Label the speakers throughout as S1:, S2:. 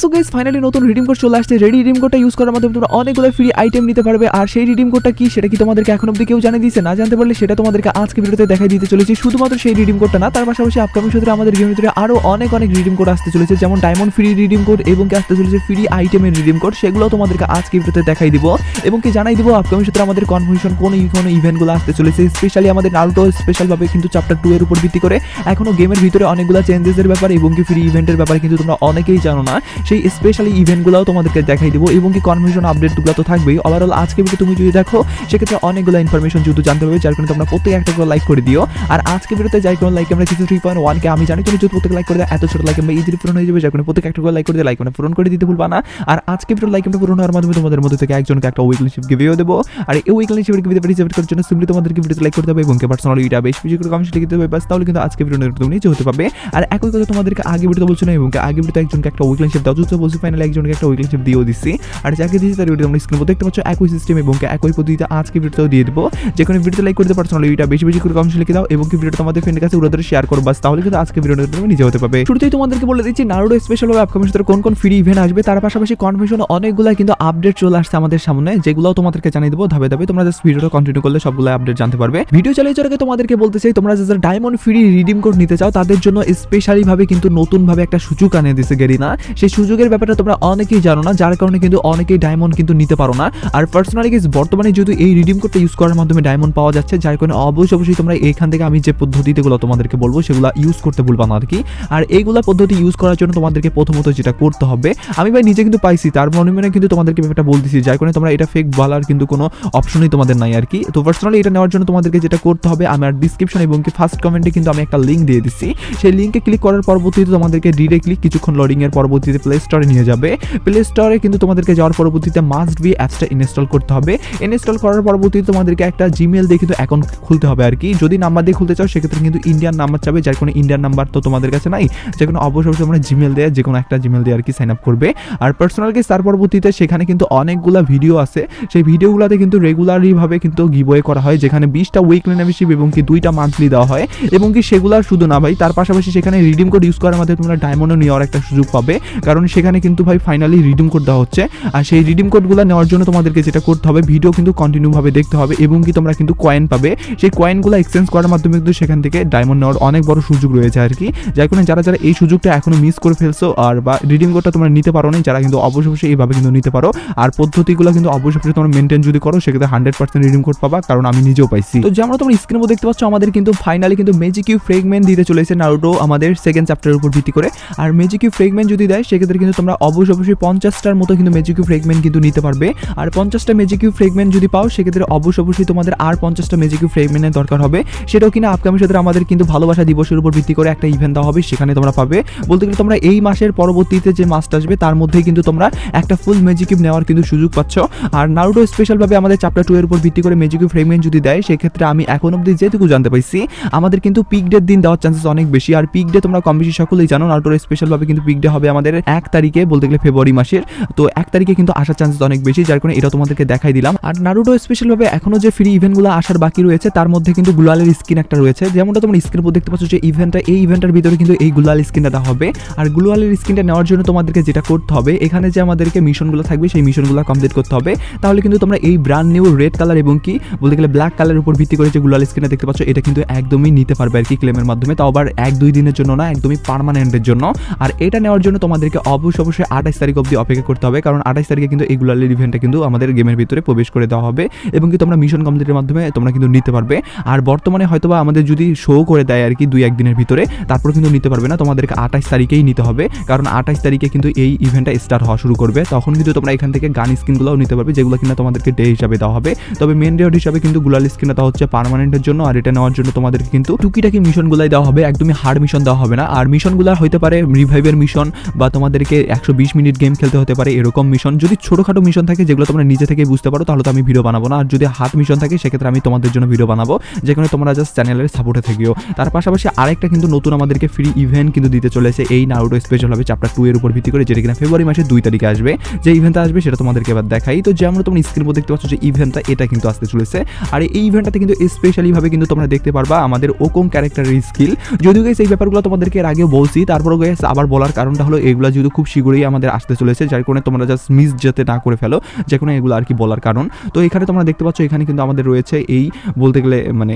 S1: So guys finally নতুন redeem code চলে আসছে। রেডি রিডিম কোডটা ইউজ করার মাধ্যমে তোমরা অনেকগুলো ফ্রি আইটেম নিতে পারবে। আর সেই রিডিম কোডটা কি, সেটা কি তোমাদেরকে এখন অব্দি কেউ জানিয়ে দিয়েছে? না জানতে পারলে সেটা তোমাদেরকে আজকে ভিডিওতে দেখাই দিতে চলেছি। শুধুমাত্র সেই রিডিম কোডটা না, তার পাশাপাশি আপকামিং সূত্রে আমাদের গেমের ভিতরে আরও অনেক অনেক রিডিম কোড আসতে চলেছে। যেমন ডায়মন্ড ফ্রি রিডিম কোড এবং কি আসতে চলেছে ফ্রি আইটেমের রিডিম কোড সেগুলো তোমাদেরকে আজকে ভিডিওতে দেখাই দিব। এবং কি জানাই দিব আপকামিং সূত্রে আমাদের কনফার্মেশন কোন কোন ইভেন্টগুলো আসতে চলেছে। স্পেশালি আমাদের নারুটো স্পেশাল ভাবে কিন্তু চ্যাপ্টার টু এর উপর ভিত্তি করে এখনও গেমের ভিতরে অনেকগুলো চেঞ্জেসের ব্যাপারে এবং কি ফ্রি ইভেন্টের ব্যাপারে কিন্তু তোমরা অনেকেই জানো না। সেই স্পেশালি ইভেন্টগুলোও তোমাদেরকে দেখাই দিব এবং কি কনফার্মেশন আপডেটগুলো তো থাকবেই। ওভারঅল আজকে ভিডিও তুমি যদি দেখো, সেক্ষেত্রে অনেকগুলো ইনফরমেশন যেহেতু জানতে পারবে যার কারণে তোমরা প্রত্যেক একটা করে লাইক করে দিও। আর আজকে ভিডিওতে যাই কোনো লাইক আমরা কিছু থ্রি পয়েন্ট ওয়ানকে আমি জানি তুমি যদি প্রত্যেক লাইক করে দাও, এত ছোট লাইক আমরা ইজিলি পূরণ হয়ে যাবে, যার কারণে প্রত্যেক একটা করে লাইক করে দিয়ে লাইক মানে পূরণ করে দিতে ভুলবা না। আর আজকে ভিডিও লাইক আমরা পূরণ হওয়ার মাধ্যমে তোমাদের মধ্যে থেকে একজনকে একটা উইকলি শিপ গিভেও দেবো। আর এই উইকলি শিপের গিভে পার্টিসিপেট করার জন্য সিম্পলি তোমাদেরকে ভিডিওতে লাইক করতে হবে এবং পার্সোনাল এটা বেশ বেশি করে কমেন্ট লিখতে হবে বাস তাহলে কিন্তু আজকে ভিডিও তুমি নিচে হতে পারবে। আর একই কথা তোমাদেরকে আগে ভিডিও বলছো না, এবং আগে ভিডিওতে একজনকে একটা উইকলি শিপ দাও যুদ্ধ বলছি ফাইনালি একজনকে একটা উইকলি শিপ দিয়েও দিচ্ছি আর যাকে দিয়েছি তার ভিডিও স্ক্রিনে দেখতে পাচ্ছ, একই সিস্টেম এবং একই পদ্ধতিতে আজকে ভিডিওতেও দিয়ে দেবো। যেখানে ভিডিওতে লাইক করতে পার্সোনালি এটা বেশি বেশি করে কমেন্ট লিখে দাও এবং ভিডিওটা তোমাদের ফ্রেন্ডের কাছে উড়ে শেয়ার করো, বাস তাহলে কিন্তু আজকে ভিডিওটা তুমি নিজে হতে পারবে শুরুতেই তোমাদেরকে বলে দিচ্ছি নারুডো স্পেশাল ভাবে আপকামিং সাথে কোন কোন ফ্রি ইভেন্ট আসবে, তার পাশাপাশি কনফার্মেশন অনেকগুলো কিন্তু আপডেট চলে আসছে আমাদের সামনে যেগুলো তোমাদেরকে জানিয়ে দেবো ধাপে ধাপে। তোমরা জাস্ট ভিডিওটা কন্টিনিউ করলে সবগুলো আপডেট জানতে পারবে। ভিডিও চালিয়ে আগে তোমাদেরকে বলতে চাই, তোমরা যারা ডায়মন্ড ফ্রি রিডিম কোড নিতে চাও, তাদের জন্য স্পেশালি ভাবে কিন্তু নতুন ভাবে একটা সুযোগ আনিয়ে দিছে গেরিনা। সেই সুযোগের ব্যাপারটা তোমরা অনেকেই জানো না, যার কারণে কিন্তু অনেকেই ডায়মন্ড কিন্তু নিতে পারো না। আর পার্সোনালি গেস বর্তমানে যেহেতু এই রিডিম কোডটা ইউজ করার মাধ্যমে ডায়মন্ড পাওয়া যাচ্ছে, যার কারণে অবশ্যই অবশ্যই তোমরা এখান থেকে আমি যে পদ্ধতিগুলো তোমাদেরকে বলব, সেগুলো ইউজ করতে ভুলবা না আর কি আর এইগুলা পদ্ধতি ইউজ করার জন্য তোমাদেরকে প্রথমত যেটা করতে হবে, আমি ভাই নিজে কিন্তু পাইছি, তার মনে মনে কিন্তু তোমাদেরকে ব্যাপারটা বলতেছি যার কারণে তোমরা এটা ফেক বলার কিন্তু কোনো অপশনই তোমাদের নাই আর কি তো পার্সোনালি এটা নেওয়ার জন্য তোমাদেরকে যেটা করতে হবে আমার ডিসক্রিপশন এবং কি ফার্স্ট কমেন্টে কিন্তু আমি একটা লিঙ্ক দিয়ে দিচ্ছি সেই লিঙ্কে ক্লিক করার পরবর্তীতে তোমাদেরকে ডিরেক্টলি কিছুক্ষণ লোডিং এর পরবর্তীতে প্লে স্টোরে নিয়ে যাবে। প্লে স্টোরে কিন্তু তোমাদেরকে যাওয়ার পরবর্তীতে মাস্ট বি অ্যাপসটা ইনস্টল করতে হবে। ইনস্টল করার পরবর্তীতে তোমাদেরকে একটা জিমেল দিয়ে কিন্তু অ্যাকাউন্ট খুলতে হবে আর কি। যদি নাম্বার দিয়ে খুলতে চাও, সেক্ষেত্রে কিন্তু ইন্ডিয়ান নাম্বার চাবে, যার কোনো ইন্ডিয়ান নাম্বার তো তোমাদের কাছে নাই। যে কোনো অবশ্যই তোমরা জিমেল দেয়, যে কোনো একটা জিমেল দিয়ে আর কি সাইন আপ করবে। আর পার্সোনাল কেস তার পরবর্তীতে সেখানে কিন্তু অনেকগুলো ভিডিও আছে। সেই ভিডিওগুলোতে কিন্তু রেগুলারলি ভাবে কিন্তু গিবওয়ে করা হয়, যেখানে বিশটা উইকলি মেম্বারশিপ এবং কি দুইটা মান্থলি দেওয়া হয়। এবং কি সেগুলো শুধু না ভাই, তার পাশাপাশি সেখানে রিডিম কোড ইউজ করার মাধ্যমে তোমরা ডায়মন্ডও নেওয়ার একটা সুযোগ পাবে। কারণ সেখানে কিন্তু ভাই ফাইনালি রিডিম কোড দেওয়া হচ্ছে। আর সেই রিডিম কোডগুলো নেওয়ার জন্য তোমাদেরকে যেটা করতে হবে ভিডিও কিন্তু কন্টিনিউ ভাবে দেখতে হবে এবং কি তোমরা কিন্তু কয়েন পাবে। সেই কয়েনগুলো এক্সচেঞ্জ করার মাধ্যমে কিন্তু সেখান থেকে ডায়মন্ড নেওয়ার অনেক বড় সুযোগ রয়েছে আর কি। যার কারণে যারা যারা এই সুযোগটা এখনও মিস করে ফেলছো আর বা রিডিম কোডটা তোমরা নিতে পারো না, যারা কিন্তু অবশ্যই অবশ্যই এইভাবে কিন্তু নিতে পারো। আর পদ্ধতিগুলো কিন্তু অবশ্যই তোমরা মেনটেন যদি করো, সেক্ষেত্রে হান্ড্রেড পার্সেন্ট রিডিম কোড পাবা, কারণ আমি নিজেও পাইছি। তো যেমন তোমরা স্ক্রিনে দেখতে পাচ্ছ, আমাদের কিন্তু ফাইনালি কিন্তু ম্যাজিক ইউ ফ্রেগমেন্ট দিতে চলেছে নারুটো আমাদের সেকেন্ড চ্যাপ্টারের উপর ভিত্তি করে। আর ম্যাজিক ইউ ফ্রেগমেন্ট যদি দেয়, সেক্ষেত্রে কিন্তু তোমরা অবশ্যই অবশ্যই পঞ্চাশটার মতো কিন্তু ম্যাজিক ইউ ফ্রেগমেন্ট কিন্তু নিতে পারবে। আর পঞ্চাশটা ম্যাজিক ইউ ফ্রেগমেন্ট যদি পাও, সেক্ষেত্রে অবশ্যই অবশ্যই তোমাদের আর পঞ্চাশটা ম্যাজিক ইউ ফ্রেগমেন্টের দরকার হবে। সেটাও কিনা আপকামিং সাথে আমাদের কিন্তু ভালোবাসা দিবসের উপর ভিত্তি করে একটা ইভেন্ট দেওয়া হবে, সেখানে তোমরা পাবে। বলতে গেলে তোমরা এই মাসের পরবর্তীতে যে মাসটা আসবে, তার মধ্যেই কিন্তু তোমরা একটা ফুল ম্যাজিক কিউব নেওয়ার কিন্তু সুযোগ পাচ্ছ। আর নারুটো স্পেশালভাবে আমাদের চ্যাপ্টার টু এর উপর ভিত্তি করে ম্যাজিক কিউব ফ্রেগমেন্ট যদি দেয়, সেক্ষেত্রে আমি এখন অব্দি যেটুকু জানতে পাইছি, আমাদের কিন্তু পিক ডের দিন দেওয়ার চান্সেস অনেক বেশি। আর পিক ডে তোমরা কম বেশি সকলেই জানো নারুটোর স্পেশালভাবে কিন্তু পিক ডে হবে আমাদের এক তারিখে বলতে গেলে ফেব্রুয়ারি মাসের। তো এক তারিখে কিন্তু আসার চান্সেস অনেক বেশি, যার কারণে এটা তোমাদেরকে দেখাই দিলাম। আর নারুটো স্পেশালভাবে এখনও যে ফ্রি ইভেন্টগুলো আসার বাকি রয়েছে, তার মধ্যে কিন্তু গুলালের স্কিন একটা রয়েছে। যেমনটা তোমরা স্ক্রিন উপর দেখতে পাচ্ছ যে ইভেন্টটা এই ইভেন্টের ভিতরে কিন্তু এই গুলাল স্কিনটা হবে। আর গুলালের স্কিনটা নেওয়ার জন্য তোমাদেরকে যেটা করতে হবে, এখানে যে আমাদেরকে মিশনগুলো থাকবে, সেই মিশনগুলো কমপ্লিট করতে হবে। তাহলে কিন্তু তোমরা এই ব্র্যান্ড নিউ রেড কালার এবং কি, বলতে গেলে ব্ল্যাক কালারের উপর ভিত্তি করে যে গুলাল স্কিনটা দেখতে পাচ্ছ, এটা কিন্তু একদমই নিতে পারবে আর কি ক্লেমের মাধ্যমে। তাও আবার এক দুই দিনের জন্য না, একদমই পার্মানেন্টের জন্য। আর এটা নেওয়ার জন্য তোমাদেরকে অবশ্যই অবশ্যই আঠাশ তারিখ অবধি অপেক্ষা করতে হবে, কারণ আঠাশ তারিখে কিন্তু এই গুলালের ইভেন্টটা কিন্তু আমাদের গেমের ভিতরে প্রবেশ করে দেওয়া হবে এবং কি তোমরা মিশন কমপ্লিটের মাধ্যমে তোমরা কিন্তু নিতে পারবে। আর বর্তমানে হয়তোবা আমাদের যদি শো করে দেয় আর কি দুই একদিনের ভিতরে তারপর কিন্তু নিতে পারবে না, তোমাদেরকে আঠাশ তারিখেই নিতে হবে, কারণ আঠাশ তারিখে কিন্তু এই ইভেন্টটা স্টার্ট হওয়া শুরু করবে। তখন কিন্তু তোমরা এখান থেকে গান স্কিনগুলোও নিতে পারবে, যেগুলো কিনা তোমাদেরকে ডে হিসাবে দেওয়া হবে। তবে মেন রেড হিসাবে কিন্তু গুলাল স্কিনটা দেওয়া হচ্ছে পার্মানেন্টের জন্য, আর এটা নেওয়ার জন্য তোমাদেরকে কিন্তু টুকিটাকি মিশনগুলাই দেওয়া হবে, একদমই হার্ড মিশন দেওয়া হবে না। আর মিশনগুলো হতে পারে রিভাইভের মিশন বা তোমাদেরকে একশো মিনিট গেম খেলতে হতে পারে এরকম মিশন যদি ছোটোখাটো মিশন থাকে যেগুলো তোমরা নিজে থেকে বুঝতে পারো, তাহলে তো আমি ভিডিও বানাবো না। আর যদি হার্ড মিশন থাকে, সেক্ষেত্রে আমি তোমাদের জন্য ভিডিও বানাবো, যেখানে তোমরা জাস্ট চ্যানেলের সাপোর্টে থাকিও। তার পাশাপাশি আরেকটা কিন্তু নতুন আমাদেরকে ফ্রি ইভেন্ট কিন্তু দিতে চলেছে এই নারুটো স্পেশাল হবে চ্যাপ্টার টু এর উপর ভিত্তি করে, যেটা কিনা ফেব্রুয়ারি মাসের দুই তারিখে আসবে। যে ইভেন্টটা আসবে, সেটা তোমাদেরকে এবার দেখাই। তো যেমন তোমরা স্ক্রিন উপর দেখতে পাচ্ছ যে ইভেন্টটা এটা কিন্তু আসতে চলেছে। আর এই ইভেন্টটাতে কিন্তু স্পেশালি ভাবে কিন্তু তোমরা দেখতে পারবা আমাদের ওকম ক্যারেক্টারের স্কিল যদিও গেছে এই ব্যাপারগুলো তোমাদেরকে এর আগেও বলছি, তারপরও গেছে আবার বলার কারণটা হলো, এগুলো যদি কিন্তু খুব শীঘ্রই আমাদের আসতে চলেছে, যার কারণে তোমরা জাস্ট মিস যাতে না করে ফেলো, যে কোনো এগুলো আর কি বলার কারণ। তো এখানে তোমরা দেখতে পাচ্ছ, এখানে কিন্তু আমাদের রয়েছে এই বলতে গেলে মানে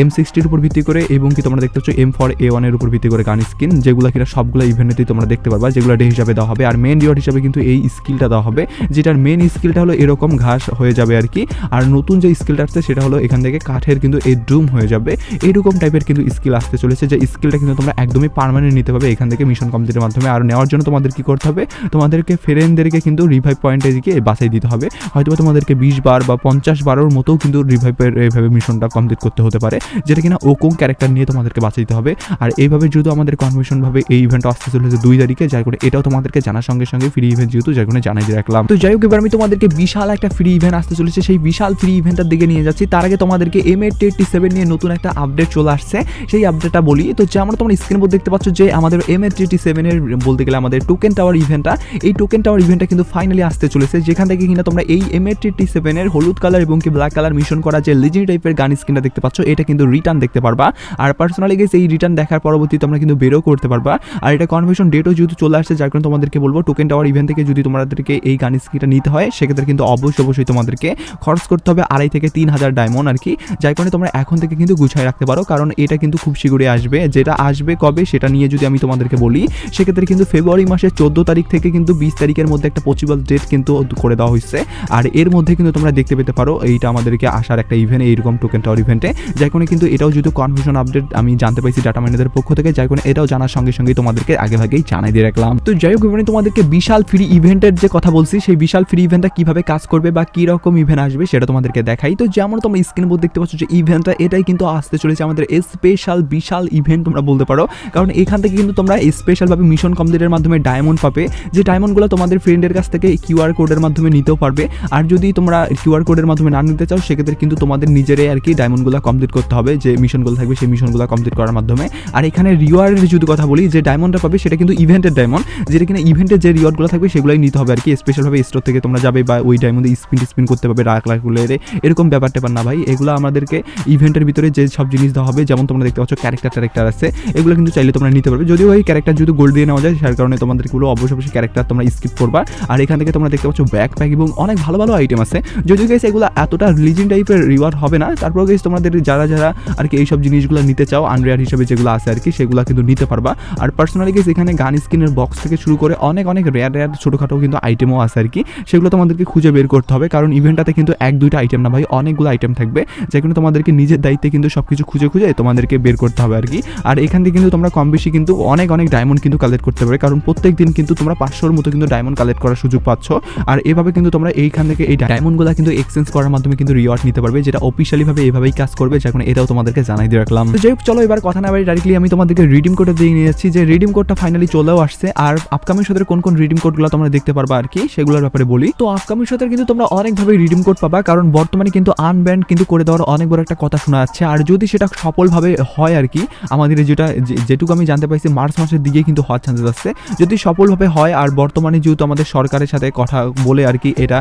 S1: এম সিক্সটির উপর ভিত্তি করে এবং কি তোমরা দেখতে পাচ্ছ এম ফর এ ওয়ানের উপর ভিত্তি করে গান স্কিন যেগুলো কিনা সবগুলো ইভেন্টেতেই তোমরা দেখতে পারবা, যেগুলো ডে হিসাবে দেওয়া হবে। আর মেন রিওয়ার্ড হিসাবে কিন্তু এই স্কিলটা দেওয়া হবে, যেটার মেন স্কিলটা হলো এরকম ঘাস হয়ে যাবে আর কি। আর নতুন যে স্কিলটা আসছে, সেটা হলো এখান থেকে কাঠের কিন্তু এই ডুম হয়ে যাবে। এইরকম টাইপের কিন্তু স্কিল আসতে চলেছে, যে স্কিলটা কিন্তু তোমরা একদমই পারমানেন্ট নিতে পারবে এখান থেকে মিশন কমপ্লিটের মাধ্যমে। আর নেওয়ার জন্য তোমাদের কি করতে হবে? তোমাদেরকে ফ্রেন্ডদেরকে কিন্তু রিভাইভ পয়েন্টে দিকে বাছাই দিতে হবে। হয়তো তোমাদেরকে বিশ বার বা পঞ্চাশ বারের মতোও কিন্তু রিভাইভের এইভাবে মিশনটা কমপ্লিট করতে হতে পারে, যেটা কিনা ও কোন ক্যারেক্টার নিয়ে তোমাদেরকে বাঁচাইতে হবে। আর এইভাবে যেহেতু আমাদের কনফার্মেশন ভাবে এই ইভেন্ট আসতে চলেছে দুই তারিখে, যার করে এটাও তোমাদেরকে জানার সঙ্গে সঙ্গে ফ্রি ইভেন্ট যেহেতু, যার কারণে জানাই রাখলাম। তো যাই হোক, এবার আমি তোমাদেরকে বিশাল একটা ফ্রি ইভেন্ট আসতে চলেছে। সেই বিশাল ফ্রি ইভেন্টের দিকে নিয়ে যাচ্ছি। তার আগে তোমাদেরকে এম এ এইটটি সেভেন নিয়ে নতুন একটা আপডেট চলে আসছে। সেই আপডেটটা বলি। তো যেমন তোমরা স্ক্রিন উপর দেখতে পাচ্ছ যে আমাদের এম এইট এইটটি সেভেনের বলতে গেলে আমাদের টোকেন টাওয়ার ইভেন্টটা এই টোকেন টাওয়ার ইভেন্টটা কিন্তু ফাইনালি আসতে চলেছে। যেখান থেকে কিনা তোমরা এই এম এইট এইটটি সেভেনের হলুদ কালার এবং কি ব্ল্যাক কালার মিশন করা যে লিজেন্ড টাইপের গান স্ক্রিনটা দেখতে পাচ্ছ, এটা কিন্তু রিটার্ন দেখতে পারবা। আর পার্সোনালি গেছে এই রিটার্ন দেখার পরবর্তী তোমরা কিন্তু বেরো করতে পারবা। আর এটা কনভেশন ডেটও যেহেতু চলে আসছে, যার কারণে তোমাদেরকে বলব টোকেন টাওয়ার ইভেন্ট থেকে যদি তোমাদেরকে এই গান স্ক্রিনটা নিতে হয়, সেক্ষেত্রে কিন্তু অবশ্যই অবশ্যই তোমাদেরকে খরচ করতে হবে আড়াই থেকে তিন হাজার ডায়মন্ড আর কি, যার কারণে তোমরা এখন থেকে কিন্তু গুছায় রাখতে পারো, কারণ এটা কিন্তু খুব শীঘ্রই আসবে। যেটা আসবে কবে, সেটা নিয়ে যদি আমি তোমাদেরকে বলি, সেক্ষেত্রে কিন্তু ফেব্রুয়ারি মাসের চোদ্দ তারিখ থেকে কিন্তু বিশ তারিখের মধ্যে একটা পসিবল ডেট কিন্তু করে দেওয়া হয়েছে। আর এর মধ্যে কিন্তু তোমরা দেখতে পেতে পারো, এইটা আমাদেরকে আসার একটা ইভেন্ট এইরকম টোকেন টাওয়ার ইভেন্টে যার কারণে কিন্তু এটাও যেহেতু কনফিউশন আপডেট আমি জানতে পাইছি ডাটা মাইনারদের পক্ষ থেকে, যার কারণে এটাও জানার সঙ্গে সঙ্গে তোমাদেরকে আগে ভাগেই জানাই দিয়ে রাখলাম। তো যাই হোক এবারে তোমাদেরকে বিশাল ফ্রি ইভেন্টের যে কথা বলছি, সেই বিশাল ফ্রি ইভেন্টটা কীভাবে কাজ করবে বা কি রকম ইভেন্ট আসবে সেটা তোমাদেরকে দেখাই। তো যেমন তোমরা স্ক্রিন বোর্ড দেখতে পাচ্ছ যে ইভেন্টটা এটাই কিন্তু আসতে চলেছে আমাদের স্পেশাল বিশাল ইভেন্ট তোমরা বলতে পারো। কারণ এখান থেকে কিন্তু তোমরা স্পেশালভাবে মিশন কমপ্লিটের মাধ্যমে ডায়মন্ড পাবে, যে ডায়মন্ডগুলো তোমাদের ফ্রেন্ডের কাছ থেকে কিউআর কোডের মাধ্যমে নিতেও পারবে। আর যদি তোমরা কিউআর কোডের মাধ্যমে না নিতে চাও, সেক্ষেত্রে কিন্তু তোমাদের নিজেরাই আর কি ডায়মন্ডগুলো কমপ্লিট করতে হবে, যে মিশনগুলো থাকবে সেই মিশনগুলো কমপ্লিট করার মাধ্যমে। আর এখানে রিওয়ার্ডের যদি কথা বলি, যে ডায়মন্ডটা পাবে, সেটা কিন্তু ইভেন্টের ডায়মন্ড যেটা কিনা ইভেন্টের যে রিওয়ার্ডগুলো থাকবে, সেগুলোই নিতে হবে আর কি। স্পেশালভাবে স্টোর থেকে তোমরা যাবে বা ওই ডায়মন্ডে স্পিন স্পিন করতে পারবে রাখ লাখগুলো এরকম ব্যাপার ট্যাপার না ভাই, এগুলো আমাদেরকে ইভেন্টের ভিতরে যে সব জিনিস দেওয়া হবে, যেমন তোমরা দেখতে পাচ্ছ ক্যারেক্টার ট্যারেক্টার আছে, এগুলো কিন্তু চাইলে তোমরা নিতে পারবে। যদিও ওই ক্যারেক্টার যদি গোল্ড দিয়ে নেওয়া যায়, যার কারণে তোমাদেরগুলো অবশ্যই অবশ্যই ক্যারেক্টার তোমরা স্কিপ করবা। আর এখান থেকে তোমরা দেখতে পাচ্ছ ব্যাক প্যাক এবং অনেক ভালো ভালো আইটেম আছে। যদিও গেছে এগুলো এতটা রিলিজিন টাইপের রিওয়ার্ড হবে না, তারপর গেছে তোমাদের যারা যারা আর কি এইসব জিনিসগুলো নিতে চাও আনরেয়ার হিসেবে যেগুলো আছে আর কি, সেগুলো কিন্তু নিতে পারবা। আর পার্সোনালি গেছে এখানে গান স্কিনের বক্স থেকে শুরু করে অনেক অনেক রেয়ার রেয়ার ছোটোখাটো কিন্তু আইটেমও আছে আর কি। সেগুলো তোমাদেরকে খুঁজে বের করতে হবে, কারণ ইভেন্টটাতে কিন্তু এক, দুইটা আইটেম না ভাই, অনেকগুলো আইটেম থাকবে। যেগুলো তোমাদেরকে নিজের দায়িত্বে কিন্তু সব কিছু খুঁজে খুঁজে তোমাদেরকে বের করতে হবে আর কি। আর এখান থেকে কিন্তু তোমরা কম বেশি কিন্তু অনেক অনেক ডায়মন্ড কিন্তু কালেক্ট করতে পারবে, কারণ প্রত্যেক দিন কিন্তু তোমরা পাঁচশোর মতো কিন্তু ডায়মন্ড কালেক্ট করার সুযোগ পাচ্ছ। আর এভাবে কিন্তু তোমরা এইখান থেকে এই ডায়মন্ডগুলো কিন্তু এক্সচেঞ্জ করার মাধ্যমে কিন্তু রিওয়ার্ড নিতে পারবে, যেটা অফিসিয়ালি ভাবে এভাবেই কাজ করবে যখন এটাও তোমাদেরকে জানাই দিয়ে রাখলাম। যাই চলো এবার কথা না বাড়ি ডাইরেক্টলি আমি তোমাদেরকে রিডিম কোডে দিয়ে নিয়ে যাচ্ছি, যে রিডিম কোডটা ফাইনালি চলেও আসছে। আর আপকামিং সাথে কোন কোন রিডিম কোডগুলো তোমরা দেখতে পারবা আর কি, সেগুলোর ব্যাপারে বলি। তো আপকামিং সাথে কিন্তু তোমরা অনেকভাবে রিডিম কোড পাবা, কারণ বর্তমানে কিন্তু আনব্যান্ড কিন্তু করে দেওয়ার অনেক বড় একটা কথা শোনা যাচ্ছে। আর যদি সেটা সফলভাবে হয় আর কি, আমাদের যেটা যেটুকু আমি জানতে পাইছি, মার্চ মাসের দিকে কিন্তু হওয়ার চান্সেস আছে। যদি সফলভাবে হয় আর বর্তমানে যেহেতু আমাদের সরকারের সাথে কথা বলে আর কি এটা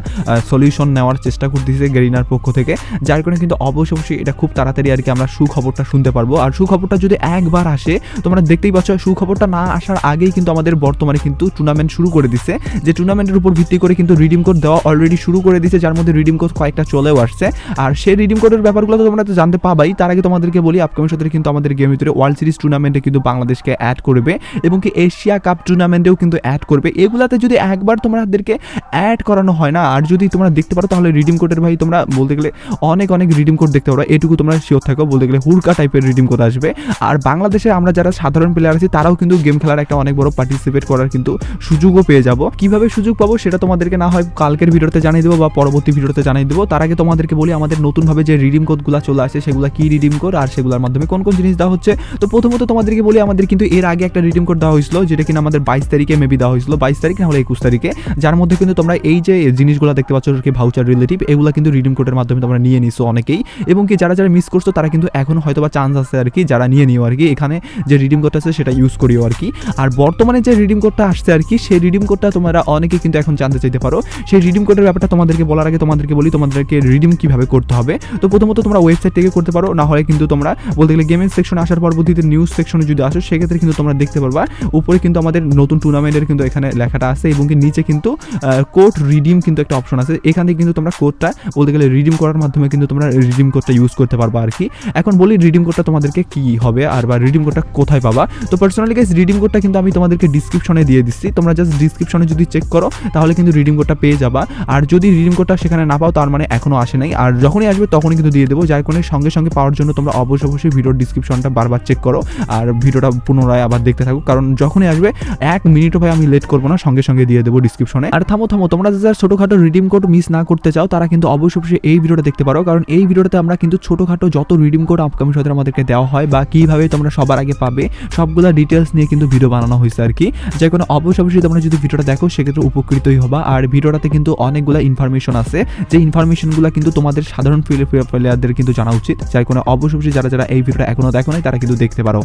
S1: সলিউশন নেওয়ার চেষ্টা করতেছে গেরিনার পক্ষ থেকে, যার কারণে কিন্তু অবশ্যই অবশ্যই এটা খুব তাড়াতাড়ি আর কি আমরা সুখবরটা শুনতে পারব। আর সুখবরটা যদি একবার আসে, তোমরা দেখতেই পাচ্ছ সুখবরটা না আসার আগেই কিন্তু আমাদের বর্তমানে কিন্তু টুর্নামেন্ট শুরু করে দিছে, যে টুর্নামেন্টের উপর ভিত্তি করে কিন্তু রিডিম কোড দেওয়া অলরেডি শুরু করে দিছে, যার মধ্যে রিডিম কোড কয়েকটা চলেও আসছে। আর সেই রিডিম কোডের ব্যাপারগুলো তো তোমরা তো জানতে পাবাই, তার আগে তোমাদেরকে বলি আপকামিং সাথে কিন্তু আমাদের গেমের ভিতরে ওয়ার্ল্ড সিরিজ টুর্নামেন্টে কিন্তু বাংলাদেশকে অ্যাড করবে এবং কি এশিয়া কাপ টুর্নামেন্টেও কিন্তু অ্যাড করবে। এগুলাতে যদি একবার তোমাদেরকে অ্যাড করানো হয় না, আর যদি তোমরা দেখতে পারো, তাহলে রিডিম কোডের ভাই তোমরা বলতে গেলে অনেক অনেক রিডিম কোড দেখতে পারো। এটুকু তোমরা শিওর থাকো, বলতে গেলে হুরকা টাইপের রিডিম কোড আসবে। আর বাংলাদেশে আমরা যারা সাধারণ প্লেয়ার আছি, তারাও কিন্তু গেম খেলার একটা অনেক বড় পার্টিসিপেট করার কিন্তু সুযোগও পেয়ে যাব। কীভাবে সুযোগ পাবো সেটা তোমাদেরকে না হয় কালকের ভিডিওতে জানিয়ে দেবো বা পরবর্তী ভিডিওতে জানিয়ে দেবো। তার আগে তোমাদেরকে বলি, আমাদের নতুনভাবে যে রিডিম কোডগুলো চলে আসে, সেগুলো কি রিডিম কোড আর সেগুলোর মাধ্যমে কোন কোন জিনিস দেওয়া হচ্ছে। তো প্রথমত তোমাদেরকে বলি, আমাদের কিন্তু এর আগে একটা রিডিম কোড দেওয়া হয়েছিল, যেটা কিনা আমাদের বাইশ তারিখে মেবি দেওয়া হয়েছিল, বাইশ তারিখ না হলে একুশ তারিখে। যার মধ্যে কিন্তু তোমরা এই যে জিনিসগুলো দেখতে পাচ্ছ, কি ভাউচার রিলেটিভ এগুলো কিন্তু রিডিম কোডের মাধ্যমে তোমরা নিয়ে নিছো অনেকেই। এবং কি যারা যারা মিস করছ, তারা কিন্তু এখন হয়তো বা চান্স আছে আর কি, যারা নিয়ে নিও আর কি, এখানে যে রিডিম কোডটা আছে সেটা ইউজ করিও আর কি। আর বর্তমানে যে রিডিম কোডটা আসছে আর কি, সেই রিডিম কোডটা তোমরা অনেকেই কিন্তু এখন জানতে চাইতে পারো। সেই রিডিম কোডের ব্যাপারটা তোমাদেরকে বলার আগে তোমাদেরকে বলি, তোমাদেরকে রিডিম কীভাবে করতে হবে। তো প্রথমত তোমরা ওয়েবসাইট থেকে করতে পারো, না হয় কিন্তু তোমরা বলতে গেলে গেমের সেকশনে আসার পরবর্তীতে নিউজ সেকশনে যদি আসো, সেক্ষেত্রে কিন্তু তোমরা দেখতে পারবা। উপরে কিন্তু আমাদের নতুন টুর্নামেন্ট টুর্নামেন্টের কিন্তু এখানে লেখাটা আছে এবং কি নিচে কিন্তু কোড রিডিম কিন্তু একটা অপশন আছে। এখান থেকে কিন্তু তোমরা কোডটা বলতে গেলে রিডিম করার মাধ্যমে কিন্তু তোমরা রিডিম কোডটা ইউজ করতে পারবা আর কি। এখন বলি রিডিম কোডটা তোমাদেরকে কি হবে আর বা রিডিম কোডটা কোথায় পাবা। তো পার্সোনালি গাইস রিডিম কোডটা কিন্তু আমি তোমাদেরকে ডিসক্রিপশনে দিয়ে দিচ্ছি। তোমরা জাস্ট ডিসক্রিপশনে যদি চেক করো, তাহলে কিন্তু রিডিম কোডটা পেয়ে যাবা। আর যদি রিডিম কোডটা সেখানে না পাও, তার মানে এখনও আসে নাই। আর যখনই আসবে, তখনই কিন্তু দিয়ে দেবো। যার কোনো সঙ্গে সঙ্গে পাওয়ার জন্য তোমরা অবশ্যই অবশ্যই ভিডিওর ডিসক্রিপশনটা বারবার চেক করো। আর ভিডিওটা পুনরায় আবার দেখতে থাকো। কারণ যখনই আসবে, এক মিনিটও ভাই আমি লেট করব না, সঙ্গে সঙ্গে দিয়ে দেবো ডিসক্রিপশনে আর থামো থামো, তোমরা যারা ছোটোখাটো রিডিম কোড মিস না করতে চাও, তারা কিন্তু অবশ্যই অবশ্যই এই ভিডিওটা দেখতে পারো। কারণ এই ভিডিওটাতে আমরা কিন্তু ছোটোখাটো যত রিডিম কোড আপকামিং সাথে আমাদেরকে দেওয়া হয় বা কীভাবে তোমরা সবার আগে পাবে, সবগুলো ডিটেলস নিয়ে কিন্তু ভিডিও বানানো হয়েছে আর কি। যে কোনো অবশ্যই অবশ্যই তোমরা যদি ভিডিওটা দেখো, সেক্ষেত্রে উপকৃতই হবা। আর ভিডিওটাতে কিন্তু অনেকগুলো ইনফরমেশন আছে। যে ইনফরমেশনগুলো কিন্তু তোমাদের সাধারণ প্লেয়ারদের কিন্তু জানা উচিত। যার কোনো অবশ্যই অবশ্যই যারা যারা এই ভিডিওটা এখনও দেখো নাই, তারা কিন্তু দেখতে পারো।